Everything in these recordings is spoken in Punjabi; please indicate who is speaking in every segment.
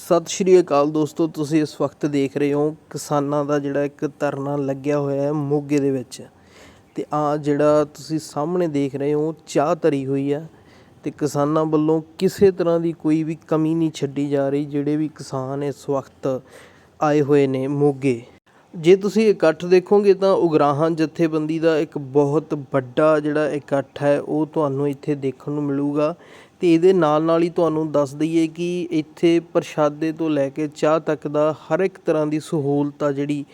Speaker 1: ਸਤਿ ਸ਼੍ਰੀ ਅਕਾਲ ਦੋਸਤੋ, ਤੁਸੀਂ ਇਸ ਵਕਤ ਦੇਖ ਰਹੇ ਹੋ ਕਿਸਾਨਾਂ ਦਾ ਜਿਹੜਾ ਇੱਕ ਧਰਨਾ ਲੱਗਿਆ ਹੋਇਆ ਹੈ ਮੋਗੇ ਦੇ ਵਿੱਚ। ਤੇ ਆ ਜਿਹੜਾ ਤੁਸੀਂ ਸਾਹਮਣੇ ਦੇਖ ਰਹੇ ਹੋ, ਚਾਹ ਧਰੀ ਹੋਈ ਹੈ ਤੇ ਕਿਸਾਨਾਂ ਵੱਲੋਂ ਕਿਸੇ ਤਰ੍ਹਾਂ ਦੀ ਕੋਈ ਵੀ ਕਮੀ ਨਹੀਂ ਛੱਡੀ ਜਾ ਰਹੀ, ਜਿਹੜੇ ਵੀ ਕਿਸਾਨ ਇਸ ਵਕਤ ਆਏ ਹੋਏ ਨੇ ਮੋਗੇ। ਜੇ ਤੁਸੀਂ ਇਕੱਠ ਦੇਖੋਗੇ ਤਾਂ ਉਗਰਾਹਾਂ ਜਥੇਬੰਦੀ ਦਾ ਇੱਕ ਬਹੁਤ ਵੱਡਾ ਜਿਹੜਾ ਇਕੱਠ ਹੈ, ਉਹ ਤੁਹਾਨੂੰ ਇੱਥੇ ਦੇਖਣ ਨੂੰ ਮਿਲੂਗਾ। ਅਤੇ ਇਹਦੇ ਨਾਲ ਨਾਲ ਹੀ ਤੁਹਾਨੂੰ ਦੱਸ ਦਈਏ ਕਿ ਇੱਥੇ ਪ੍ਰਸ਼ਾਦੇ ਤੋਂ ਲੈ ਕੇ ਚਾਹ ਤੱਕ ਦਾ ਹਰ ਇੱਕ ਤਰ੍ਹਾਂ ਦੀ ਸਹੂਲਤ ਆ ਜਿਹੜੀ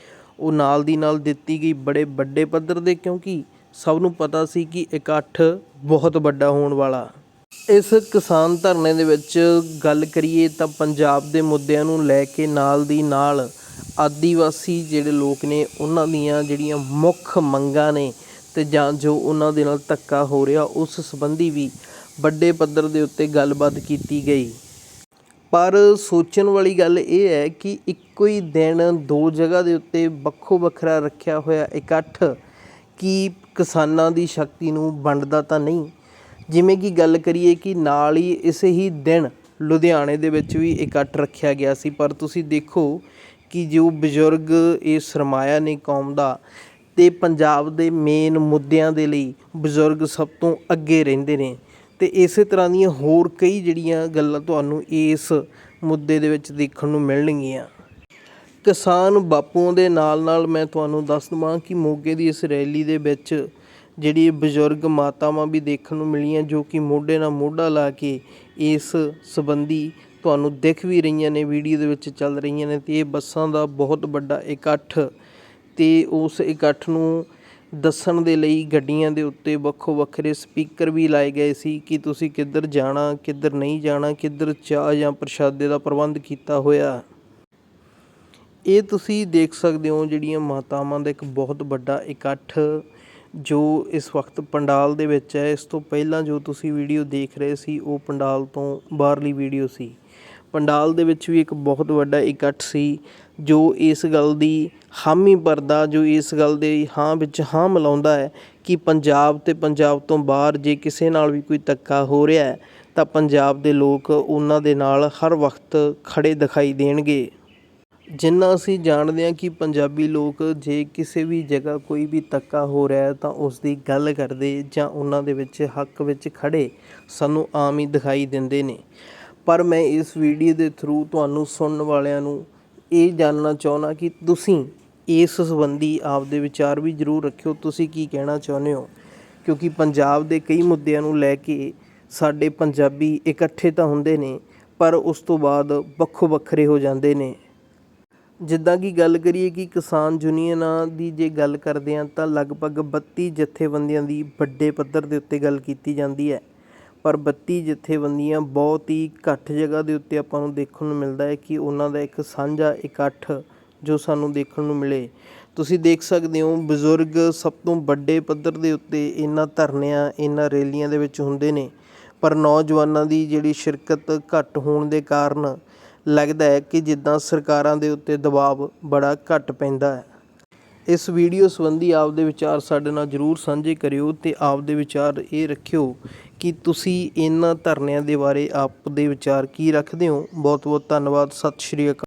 Speaker 1: ਉਹ ਨਾਲ ਦੀ ਨਾਲ ਦਿੱਤੀ ਗਈ ਬੜੇ ਵੱਡੇ ਪੱਧਰ 'ਤੇ ਕਿਉਂਕਿ ਸਭ ਨੂੰ ਪਤਾ ਸੀ ਕਿ ਇਕੱਠ ਬਹੁਤ ਵੱਡਾ ਹੋਣ ਵਾਲਾ। ਇਸ ਕਿਸਾਨ ਧਰਨੇ ਦੇ ਵਿੱਚ ਗੱਲ ਕਰੀਏ ਤਾਂ ਪੰਜਾਬ ਦੇ ਮੁੱਦਿਆਂ ਨੂੰ ਲੈ ਕੇ ਨਾਲ ਦੀ ਨਾਲ ਆਦੀਵਾਸੀ ਜਿਹੜੇ ਲੋਕ ਨੇ, ਉਹਨਾਂ ਦੀਆਂ ਜਿਹੜੀਆਂ ਮੁੱਖ ਮੰਗਾਂ ਨੇ ਅਤੇ ਜਾਂ ਜੋ ਉਹਨਾਂ ਦੇ ਨਾਲ ਧੱਕਾ ਹੋ ਰਿਹਾ, ਉਸ ਸੰਬੰਧੀ ਵੀ ਵੱਡੇ ਪੱਧਰ ਦੇ ਉੱਤੇ ਗੱਲਬਾਤ ਕੀਤੀ ਗਈ। ਪਰ ਸੋਚਣ ਵਾਲੀ ਗੱਲ ਇਹ ਹੈ ਕਿ ਇੱਕੋ ਹੀ ਦਿਨ ਦੋ ਜਗ੍ਹਾ ਦੇ ਉੱਤੇ ਵੱਖੋ ਵੱਖਰਾ ਰੱਖਿਆ ਹੋਇਆ ਇਕੱਠ ਕੀ ਕਿਸਾਨਾਂ ਦੀ ਸ਼ਕਤੀ ਨੂੰ ਵੰਡਦਾ ਤਾਂ ਨਹੀਂ। ਜਿਵੇਂ ਕਿ ਗੱਲ ਕਰੀਏ ਕਿ ਨਾਲ ਹੀ ਇਸੇ ਹੀ ਦਿਨ ਲੁਧਿਆਣੇ ਦੇ ਵਿੱਚ ਵੀ ਇਕੱਠ ਰੱਖਿਆ ਗਿਆ ਸੀ। ਪਰ ਤੁਸੀਂ ਦੇਖੋ ਕਿ ਜੋ ਬਜ਼ੁਰਗ ਇਹ ਸਰਮਾਇਆ ਨੇ ਕੌਮ ਦਾ ਅਤੇ ਪੰਜਾਬ ਦੇ ਮੇਨ ਮੁੱਦਿਆਂ ਦੇ ਲਈ ਬਜ਼ੁਰਗ ਸਭ ਤੋਂ ਅੱਗੇ ਰਹਿੰਦੇ ਨੇ। ਅਤੇ ਇਸੇ ਤਰ੍ਹਾਂ ਦੀਆਂ ਹੋਰ ਕਈ ਜਿਹੜੀਆਂ ਗੱਲਾਂ ਤੁਹਾਨੂੰ ਇਸ ਮੁੱਦੇ ਦੇ ਵਿੱਚ ਦੇਖਣ ਨੂੰ ਮਿਲਣਗੀਆਂ। ਕਿਸਾਨ ਬਾਪੂਆਂ ਦੇ ਨਾਲ ਨਾਲ ਮੈਂ ਤੁਹਾਨੂੰ ਦੱਸ ਦੇਵਾਂ ਕਿ ਮੋਗੇ ਦੀ ਇਸ ਰੈਲੀ ਦੇ ਵਿੱਚ ਜਿਹੜੀ ਬਜ਼ੁਰਗ ਮਾਤਾਵਾਂ ਵੀ ਦੇਖਣ ਨੂੰ ਮਿਲੀਆਂ ਜੋ ਕਿ ਮੋਢੇ ਨਾਲ ਮੋਢਾ ਲਾ ਕੇ ਇਸ ਸੰਬੰਧੀ ਤੁਹਾਨੂੰ ਦਿਖ ਵੀ ਰਹੀਆਂ ਨੇ, ਵੀਡੀਓ ਦੇ ਵਿੱਚ ਚੱਲ ਰਹੀਆਂ ਨੇ ਅਤੇ ਇਹ ਬੱਸਾਂ ਦਾ ਬਹੁਤ ਵੱਡਾ ਇਕੱਠ ਅਤੇ ਉਸ ਇਕੱਠ ਨੂੰ ਦੱਸਣ ਦੇ ਲਈ ਗੱਡੀਆਂ ਦੇ ਉੱਤੇ ਵੱਖੋ ਵੱਖਰੇ ਸਪੀਕਰ ਵੀ ਲਾਏ ਗਏ ਸੀ ਕਿ ਤੁਸੀਂ ਕਿੱਧਰ ਜਾਣਾ, ਕਿੱਧਰ ਨਹੀਂ ਜਾਣਾ, ਕਿੱਧਰ ਚਾਹ ਜਾਂ ਪ੍ਰਸ਼ਾਦੇ ਦਾ ਪ੍ਰਬੰਧ ਕੀਤਾ ਹੋਇਆ। ਇਹ ਤੁਸੀਂ ਦੇਖ ਸਕਦੇ ਹੋ ਜਿਹੜੀਆਂ ਮਾਤਾਵਾਂ ਦਾ ਇੱਕ ਬਹੁਤ ਵੱਡਾ ਇਕੱਠ ਜੋ ਇਸ ਵਕਤ ਪੰਡਾਲ ਦੇ ਵਿੱਚ ਹੈ। ਇਸ ਤੋਂ ਪਹਿਲਾਂ ਜੋ ਤੁਸੀਂ ਵੀਡੀਓ ਦੇਖ ਰਹੇ ਸੀ, ਉਹ ਪੰਡਾਲ ਤੋਂ ਬਾਹਰਲੀ ਵੀਡੀਓ ਸੀ। ਪੰਡਾਲ ਦੇ ਵਿੱਚ ਵੀ ਇੱਕ ਬਹੁਤ ਵੱਡਾ ਇਕੱਠ ਸੀ, ਜੋ ਇਸ ਗੱਲ ਦੀ ਹਾਮੀ ਭਰਦਾ, ਜੋ ਇਸ ਗੱਲ ਦੇ ਹਾਂ ਵਿੱਚ ਹਾਂ ਮਿਲਾਉਂਦਾ ਹੈ ਕਿ ਪੰਜਾਬ ਅਤੇ ਪੰਜਾਬ ਤੋਂ ਬਾਹਰ ਜੇ ਕਿਸੇ ਨਾਲ ਵੀ ਕੋਈ ਧੱਕਾ ਹੋ ਰਿਹਾ ਹੈ, ਤਾਂ ਪੰਜਾਬ ਦੇ ਲੋਕ ਉਹਨਾਂ ਦੇ ਨਾਲ ਹਰ ਵਕਤ ਖੜੇ ਦਿਖਾਈ ਦੇਣਗੇ। ਜਿੰਨਾ ਅਸੀਂ ਜਾਣਦੇ ਹਾਂ ਕਿ ਪੰਜਾਬੀ ਲੋਕ ਜੇ ਕਿਸੇ ਵੀ ਜਗ੍ਹਾ ਕੋਈ ਵੀ ਧੱਕਾ ਹੋ ਰਿਹਾ ਤਾਂ ਉਸ ਦੀ ਗੱਲ ਕਰਦੇ ਜਾਂ ਉਹਨਾਂ ਦੇ ਵਿੱਚ ਹੱਕ ਵਿੱਚ ਖੜੇ ਸਾਨੂੰ ਆਮ ਹੀ ਦਿਖਾਈ ਦਿੰਦੇ ਨੇ। ਪਰ ਮੈਂ ਇਸ ਵੀਡੀਓ ਦੇ ਥਰੂ ਤੁਹਾਨੂੰ ਸੁਣਨ ਵਾਲਿਆਂ ਨੂੰ ਇਹ ਜਾਣਨਾ ਚਾਹੁੰਦਾ ਕਿ ਤੁਸੀਂ ਇਸ ਸੰਬੰਧੀ ਆਪਦੇ ਵਿਚਾਰ ਵੀ ਜ਼ਰੂਰ ਰੱਖਿਓ। ਤੁਸੀਂ ਕੀ ਕਹਿਣਾ ਚਾਹੁੰਦੇ ਹੋ? ਕਿਉਂਕਿ ਪੰਜਾਬ ਦੇ ਕਈ ਮੁੱਦਿਆਂ ਨੂੰ ਲੈ ਕੇ ਸਾਡੇ ਪੰਜਾਬੀ ਇਕੱਠੇ ਤਾਂ ਹੁੰਦੇ ਨੇ, ਪਰ ਉਸ ਤੋਂ ਬਾਅਦ ਵੱਖੋ ਵੱਖਰੇ ਹੋ ਜਾਂਦੇ ਨੇ। ਜਿੱਦਾਂ ਕਿ ਗੱਲ ਕਰੀਏ ਕਿ ਕਿਸਾਨ ਯੂਨੀਅਨਾਂ ਦੀ ਜੇ ਗੱਲ ਕਰਦੇ ਹਾਂ ਤਾਂ ਲਗਭਗ 32 ਜਥੇਬੰਦੀਆਂ ਦੀ ਵੱਡੇ ਪੱਧਰ ਦੇ ਉੱਤੇ ਗੱਲ ਕੀਤੀ ਜਾਂਦੀ ਹੈ। ਪਰ 32 ਜਥੇਬੰਦੀਆਂ ਬਹੁਤ ਹੀ ਘੱਟ ਜਗ੍ਹਾ ਦੇ ਉੱਤੇ ਆਪਾਂ ਨੂੰ ਦੇਖਣ ਨੂੰ ਮਿਲਦਾ ਹੈ ਕਿ ਉਹਨਾਂ ਦਾ ਇੱਕ ਸਾਂਝਾ ਇਕੱਠ ਜੋ ਸਾਨੂੰ ਦੇਖਣ ਨੂੰ ਮਿਲੇ। ਤੁਸੀਂ ਦੇਖ ਸਕਦੇ ਹੋ ਬਜ਼ੁਰਗ ਸਭ ਤੋਂ ਵੱਡੇ ਪੱਧਰ ਦੇ ਉੱਤੇ ਇਹਨਾਂ ਧਰਨਿਆਂ, ਇਹਨਾਂ ਰੈਲੀਆਂ ਦੇ ਵਿੱਚ ਹੁੰਦੇ ਨੇ। ਪਰ ਨੌਜਵਾਨਾਂ ਦੀ ਜਿਹੜੀ ਸ਼ਿਰਕਤ ਘੱਟ ਹੋਣ ਦੇ ਕਾਰਨ ਲੱਗਦਾ ਹੈ ਕਿ ਜਿੱਦਾਂ ਸਰਕਾਰਾਂ ਦੇ ਉੱਤੇ ਦਬਾਅ ਬੜਾ ਘੱਟ ਪੈਂਦਾ ਹੈ। ਇਸ ਵੀਡੀਓ ਸੰਬੰਧੀ ਆਪਦੇ ਵਿਚਾਰ ਸਾਡੇ ਨਾਲ ਜਰੂਰ ਸਾਂਝੇ ਕਰਿਓ ਤੇ ਆਪਦੇ ਵਿਚਾਰ ਇਹ ਰੱਖਿਓ ਕਿ ਤੁਸੀਂ ਇਹਨਾਂ ਧਰਨਿਆਂ ਦੇ ਬਾਰੇ ਆਪ ਦੇ ਵਿਚਾਰ ਕੀ ਰੱਖਦੇ ਹੋ? ਬਹੁਤ ਬਹੁਤ ਧੰਨਵਾਦ, ਸਤਿ ਸ਼੍ਰੀ ਅਕਾਲ।